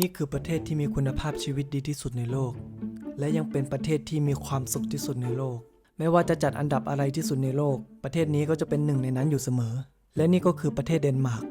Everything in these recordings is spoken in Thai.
นี่คือประเทศที่มีคุณภาพชีวิตดีที่สุดในโลก และยังเป็นประเทศที่มีความสุขที่สุดในโลก ไม่ว่าจะจัดอันดับอะไรที่สุดในโลก ประเทศนี้ก็จะเป็นหนึ่งในนั้นอยู่เสมอ และนี่ก็คือประเทศเดนมาร์ก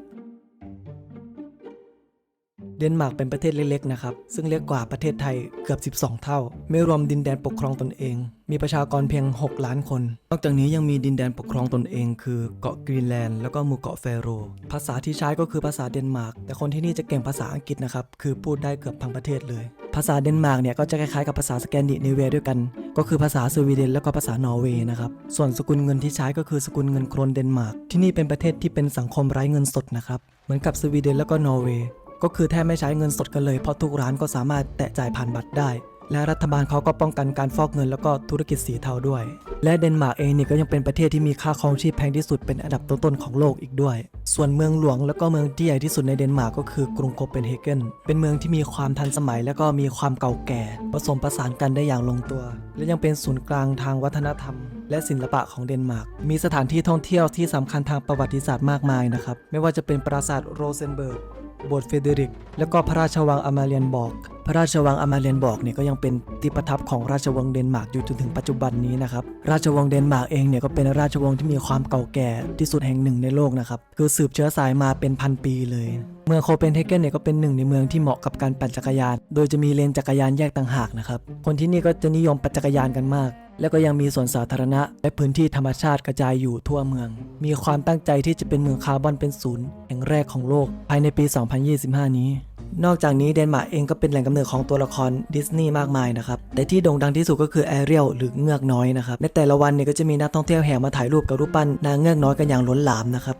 เดนมาร์กเป็นประเทศเล็กๆนะครับ ซึ่งเล็กกว่าประเทศไทยเกือบ 12 เท่า ไม่รวมดินแดนปกครองตนเอง มีประชากรเพียง 6 ล้านคน นอกจากนี้ยังมีดินแดนปกครองตนเอง คือเกาะกรีนแลนด์แล้วก็หมู่เกาะแฟโร ภาษาที่ใช้ก็คือภาษาเดนมาร์ก แต่คนที่นี่จะเก่งภาษาอังกฤษนะครับ คือพูดได้เกือบทั้งประเทศเลย ภาษาเดนมาร์กเนี่ยก็จะคล้ายๆกับภาษาสแกนดิเนเวียด้วยกัน ก็คือภาษาสวีเดนแล้วก็ภาษานอร์เวย์นะครับ ส่วนสกุลเงินที่ใช้ก็คือสกุลเงินโครนเดนมาร์ก ที่นี่เป็นประเทศที่เป็นสังคมไร้เงินสดนะครับ เหมือนกับสวีเดนแล้วก็นอร์เวย์ ก็คือแทบไม่ใช้เงินสดกันเลยเพราะทุกร้านก็สามารถแตะจ่ายผ่านบัตรได้ และรัฐบาลเขาก็ป้องกันการฟอกเงินแล้วก็ธุรกิจสีเทาด้วย และเดนมาร์กเองนี่ก็ยังเป็นประเทศที่มีค่าครองชีพแพงที่สุดเป็นอันดับต้นๆของโลกอีกด้วย ส่วนเมืองหลวงแล้วก็เมืองที่ใหญ่ที่สุดในเดนมาร์กก็คือกรุงโคเปนเฮเกนเป็นเมืองที่มีความทันสมัย และก็มีความเก่าแก่ ผสมผสานกันได้อย่างลงตัว และยังเป็นศูนย์กลางทางวัฒนธรรมและศิลปะของเดนมาร์ก มีสถานที่ท่องเที่ยวที่สำคัญทางประวัติศาสตร์มากมายนะครับ ไม่ว่าจะเป็นปราสาทโรเซนเบิร์ก โบสถ์เฟเดริก แล้วก็พระราชวังอมาเลียนบอก พระราชวังอมาเลียนบอกเนี่ยก็ยังเป็นที่ประทับของราชวงศ์เดนมาร์กอยู่จนถึงปัจจุบันนี้นะครับ ราชวงศ์เดนมาร์กเองเนี่ยก็เป็นราชวงศ์ที่มีความเก่าแก่ที่สุดแห่งหนึ่งในโลกนะครับ คือสืบเชื้อสายมาเป็นพันปีเลย เมืองโคเปนเฮเกนเนี่ยก็เป็นหนึ่งในเมืองที่เหมาะกับการปั่นจักรยาน โดยจะมีเลนจักรยานแยกต่างหากนะครับ คนที่นี่ก็จะนิยมปั่นจักรยานกันมาก แล้วก็ยังมีสวนสาธารณะ และพื้นที่ธรรมชาติกระจายอยู่ทั่วเมือง มีความตั้งใจที่จะเป็นเมืองคาร์บอนเป็นศูนย์แห่งแรกของโลก ภายในปี 2025 นี้ นอกจากนี้เดนมาร์กเองก็เป็นแหล่งกำเนิดของตัวละครดิสนีย์มากมายนะครับ แต่ที่โด่งดังที่สุดก็คือแอเรียลหรือเงือกน้อยนะครับ ในแต่ละวันเนี่ยก็จะมีนักท่องเที่ยวแห่มาถ่ายรูปกับรูปปั้นนางเงือกน้อยกันอย่างล้นหลามนะครับ